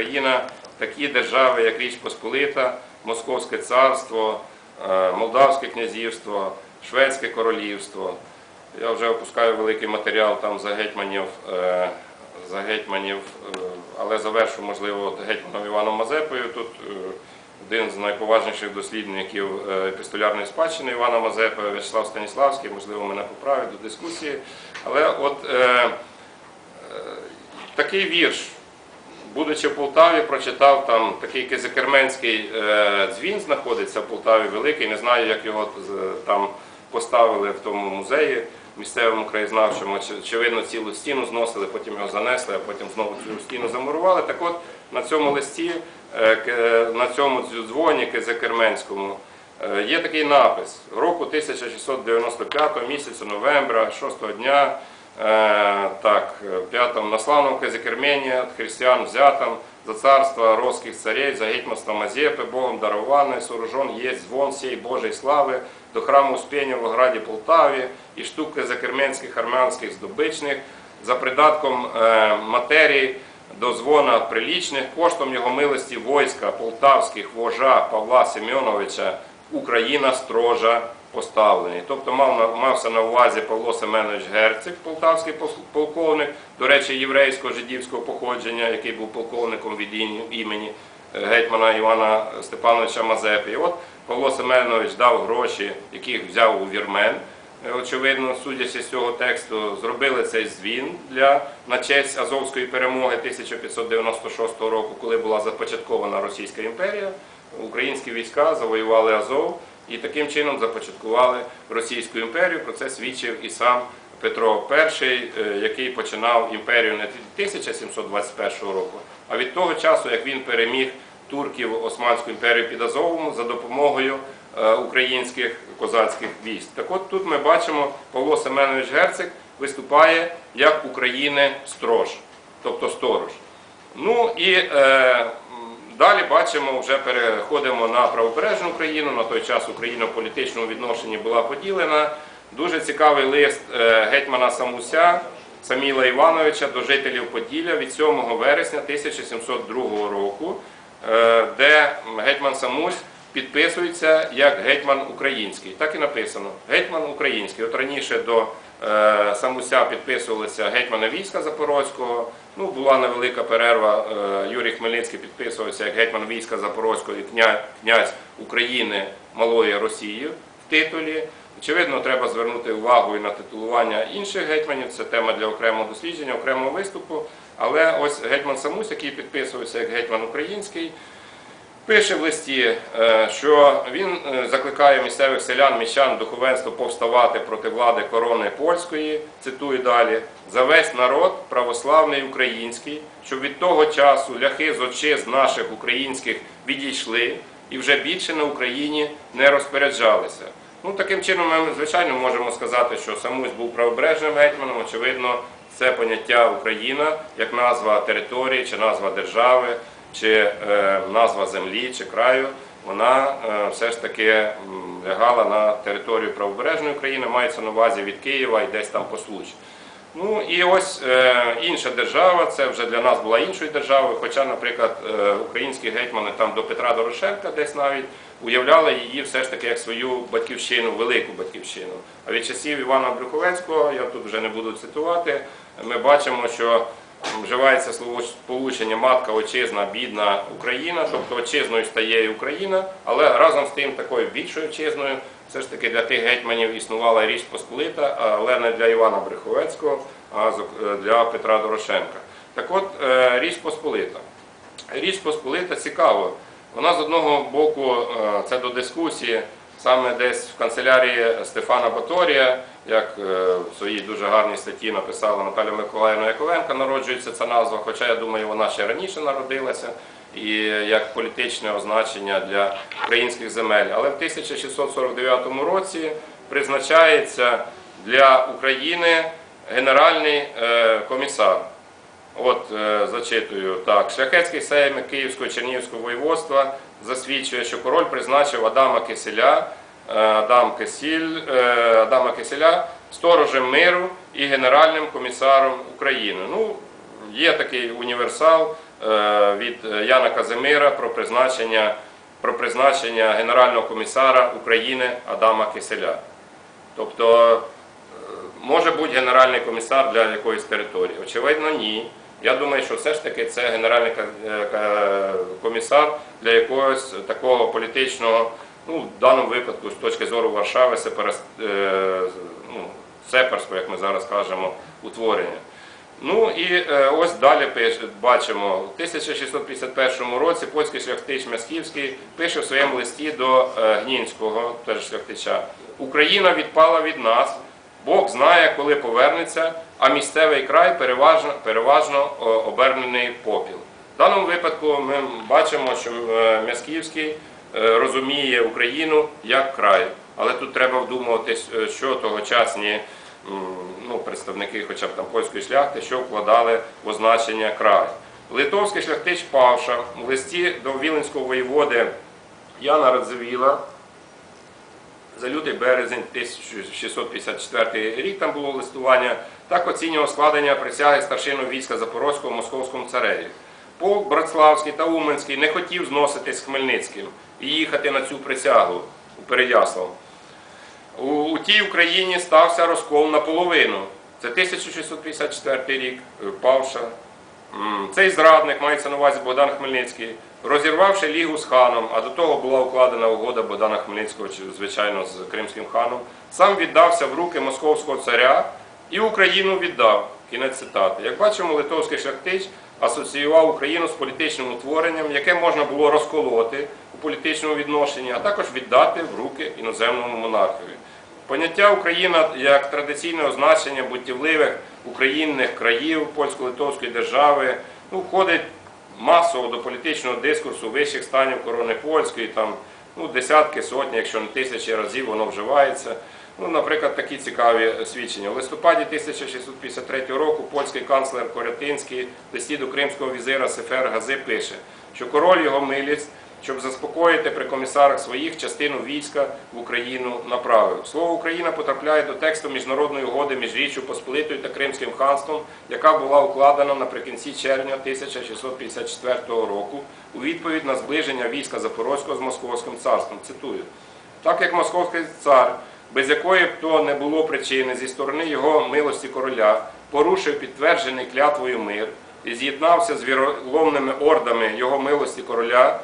Україна, такі держави, як Річ Посполита, Московське царство, е, Молдавське князівство, Шведське королівство. Я вже опускаю великий матеріал там за гетьманів, е, за гетьманів, е, але завершу, можливо, гетьманом Іваном Мазепою. Тут один з найповажніших дослідників епістолярної спадщини Івана Мазепи, В'ячеслав Станіславський, можливо, мене поправить до дискусії. Але от такий вірш будучи в Полтаві, прочитав там такий кизикерменський е, дзвін знаходиться в Полтаві великий. Не знаю, як його з- там поставили в тому музеї місцевому краєзнавчому. Очевидно, цілу стіну зносили, потім його занесли, а потім знову цю стіну замурували. Так от на цьому листі, е, на цьому дзвоні кизикерменському е, є такий напис року 1695 місяця новембра, 6 дня. Е, так, пятом, на славном Казикермене от христиан взятом за царство русских царей, за гетьманство Мазепы, Богом дарованный, сооружен есть звон сей Божьей слави до храму Успения в Волграді Полтаві і штук казикерменських армянських здобичних за придатком е, матерії до звона прилічних, коштом його милості войска полтавських вожа Павла Семеновича Україна строжа поставлений. Тобто мав мався на увазі Павло Семенович Герцик, полтавський полковник, до речі, єврейського жидівського походження, який був полковником від імені- імені е, гетьмана Івана Степановича Мазепи. І от Павло Семенович дав гроші, яких взяв у вірмен. Е, Очевидно, судячи з цього тексту, зробили цей звін для на честь Азовської перемоги 1596 року, коли була започаткована Російська імперія. Українські війська завоювали Азов і таким чином започаткували Російську імперію. Про це свідчив і сам Петро І, е, який починав імперію не 1721 року, а від того часу, як він переміг турків Османську імперію під Азовом за допомогою е, українських козацьких військ. Так от тут ми бачимо, Павло Семенович Герцик виступає як України строж, тобто сторож. Ну і е, далі бачимо, вже переходимо на правобережну Україну. На той час Україна в політичному відношенні була поділена. Дуже цікавий лист е, гетьмана Самуся Саміла Івановича до жителів Поділля від 7 вересня 1702 року, е, де гетьман Самусь підписується як гетьман український. Так і написано гетьман український. От раніше до е, Самуся підписувалися гетьмана війська Запорозького. Ну, була невелика перерва. е, Юрій Хмельницький підписувався як гетьман війська Запорозького і кня- князь України Малої Росії в титулі. Очевидно, треба звернути увагу і на титулування інших гетьманів. Це тема для окремого дослідження, окремого виступу. Але ось гетьман Самусь, який підписувався як гетьман український, Пише в листі, е, що він е, закликає місцевих селян, міщан, духовенство повставати проти влади корони польської, цитую далі, за весь народ православний український, щоб від того часу ляхи з отчиз наших українських відійшли і вже більше на Україні не розпоряджалися. Ну, таким чином, ми, звичайно, можемо сказати, що Самусь був правобережним гетьманом. Очевидно, це поняття Україна як назва території чи назва держави чи е, назва землі чи краю, вона е, все ж таки лягала на територію правобережної України, мається на увазі від Києва і десь там по случаю. Ну і ось е, інша держава, це вже для нас була іншою державою, хоча, наприклад, українські гетьмани там до Петра Дорошенка десь навіть уявляли її все ж таки як свою батьківщину, велику батьківщину. А від часів Івана Брюховецького, я тут вже не буду цитувати, ми бачимо, що вживається словосполучення матка, отчизна, бідна Україна, тобто отчизною стає Україна, але разом з тим такою більшою отчизною все ж таки для тих гетьманів існувала річ Посполита, але не для Івана Бреховецького, а для Петра Дорошенка. Так от, е, річ Посполита. Річ Посполита цікаво. Вона з одного боку, е, це до дискусії, саме десь в канцелярії Стефана Баторія, як е, в своїй дуже гарній статті написала Наталя Миколаївна Яковенка, народжується ця назва, хоча я думаю, вона ще раніше народилася, і як політичне означення для українських земель. Але в 1649 році призначається для України генеральний е, комісар. От е, зачитую так. Шляхетський сейм Київського Чернігівського воєводства засвідчує, що король призначив Адама Киселя, е, Адам Кисіль, е, Адама Киселя сторожем миру і генеральним комісаром України. Ну, є такий універсал від Яна Казимира про призначення, про призначення генерального комісара України Адама Киселя. Тобто може бути генеральний комісар для якоїсь території? Очевидно, ні. Я думаю, що все ж таки це генеральний е, комісар для якогось такого політичного, ну, в даному випадку, з точки зору Варшави, е, ну, сеперського, як ми зараз кажемо, утворення. Ну і е, ось далі бачимо, в 1651 році польський шляхтич Мясківський пише в своєму листі до е, Гнінського, теж шляхтича, Україна відпала від нас, Бог знає, коли повернеться, а місцевий край переважно, переважно обернений попіл. В даному випадку ми бачимо, що е, Мясківський е, розуміє Україну як край. Але тут треба вдумуватись, е, що тогочасні ну, представники хоча б там польської шляхти, що вкладали в означення край. Литовський шляхтич Павша в листі до Віленського воєводи Яна Радзивіла за лютий березень 1654 рік там було листування, так оцінював складення присяги старшину війська Запорозького московському цареві. Полк Братславський та Уманський не хотів зноситись з Хмельницьким і їхати на цю присягу у Переяслав. У, у тій Україні стався розкол наполовину. Це 1654 рік, е, Павша. Цей зрадник, мається на увазі Богдан Хмельницький, розірвавши лігу з ханом, а до того була укладена угода Богдана Хмельницького, звичайно, з кримським ханом, сам віддався в руки московського царя і Україну віддав. Кінець цитати. Як бачимо, литовський шляхтич асоціював Україну з політичним утворенням, яке можна було розколоти у політичному відношенні, а також віддати в руки іноземному монархові. Поняття Україна як традиційне означення буттєвливих українних країв польсько-литовської держави ну, входить масово до політичного дискурсу вищих станів корони польської, там ну, десятки, сотні, якщо не тисячі разів воно вживається. Ну, наприклад, такі цікаві свідчення. У листопаді 1653 року польський канцлер Корятинський в листі до кримського візира Сефер Гази пише, що король його милість, щоб заспокоїти при комісарах своїх частину війська в Україну направив. Слово Україна потрапляє до тексту міжнародної угоди між Річчю Посполитою та Кримським ханством, яка була укладена наприкінці червня 1654 року у відповідь на зближення війська Запорозького з Московським царством. Цитую. Так як московський цар, без якої б то не було причини зі сторони його милості короля, порушив підтверджений клятвою мир і з'єднався з віроломними ордами його милості короля,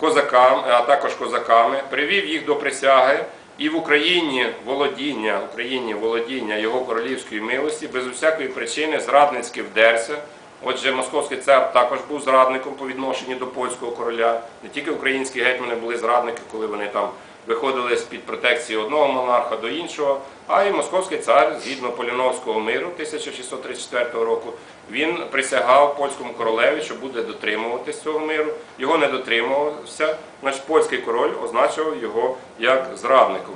козакам, а також козаками, привів їх до присяги і в Україні володіння, Україні володіння його королівської милості без усякої причини зрадницьки вдерся. Отже, московський цар також був зрадником по відношенню до польського короля. Не тільки українські гетьмани були зрадники, коли вони там виходили з-під протекції одного монарха до іншого, а і московський цар, згідно Поліновського миру 1634 року, він присягав польському королеві, що буде дотримуватись цього миру. Його не дотримувався, значить польський король означив його як зрадником.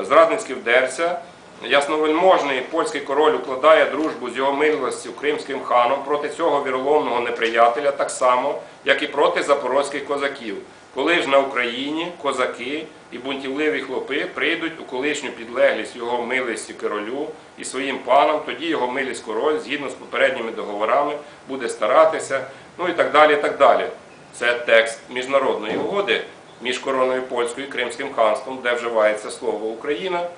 Зрадницький вдерся. Ясновельможний польський король укладає дружбу з його милостю кримським ханом проти цього віроломного неприятеля, так само, як і проти запорозьких козаків. Коли ж на Україні козаки і бунтівливі хлопи прийдуть у колишню підлеглість його милості королю і своїм панам, тоді його милість король, згідно з попередніми договорами, буде старатися, ну і так далі. і так далі. Це текст міжнародної угоди між короною польською і Кримським ханством, де вживається слово Україна.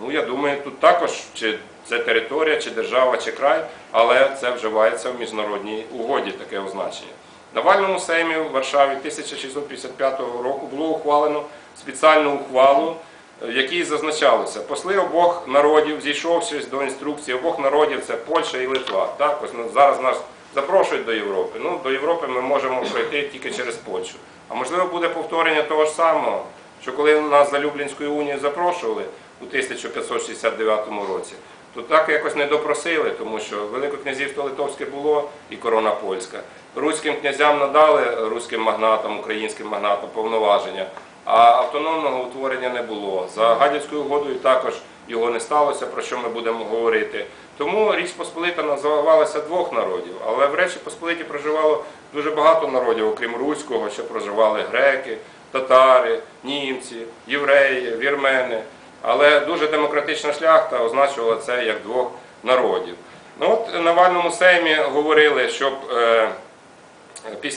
Ну, я думаю, тут також чи це територія, чи держава, чи край, але це вживається в міжнародній угоді таке означення. На вальному сеймі в Варшаві 1655 року було ухвалено спеціальну ухвалу, в якій зазначалося, посли обох народів, зійшовшись до інструкції обох народів, це Польща і Литва. Так, ось ну, зараз нас запрошують до Європи. Ну, до Європи ми можемо пройти тільки через Польщу. А можливо буде повторення того ж самого, що коли нас за Люблінською унією запрошували у 1569 році, то так якось не допросили, тому що Велике князівство Литовське було і корона польська. Руським князям надали руським магнатам, українським магнатам повноваження, а автономного утворення не було. За Гадяцькою угодою також його не сталося, про що ми будемо говорити. Тому Річ Посполита називалася двох народів, але в Речі Посполиті проживало дуже багато народів, окрім руського, ще проживали греки, татари, німці, євреї, вірмени. Але дуже демократична шляхта означувала це як двох народів. Ну от на вальному сеймі говорили, щоб е, Після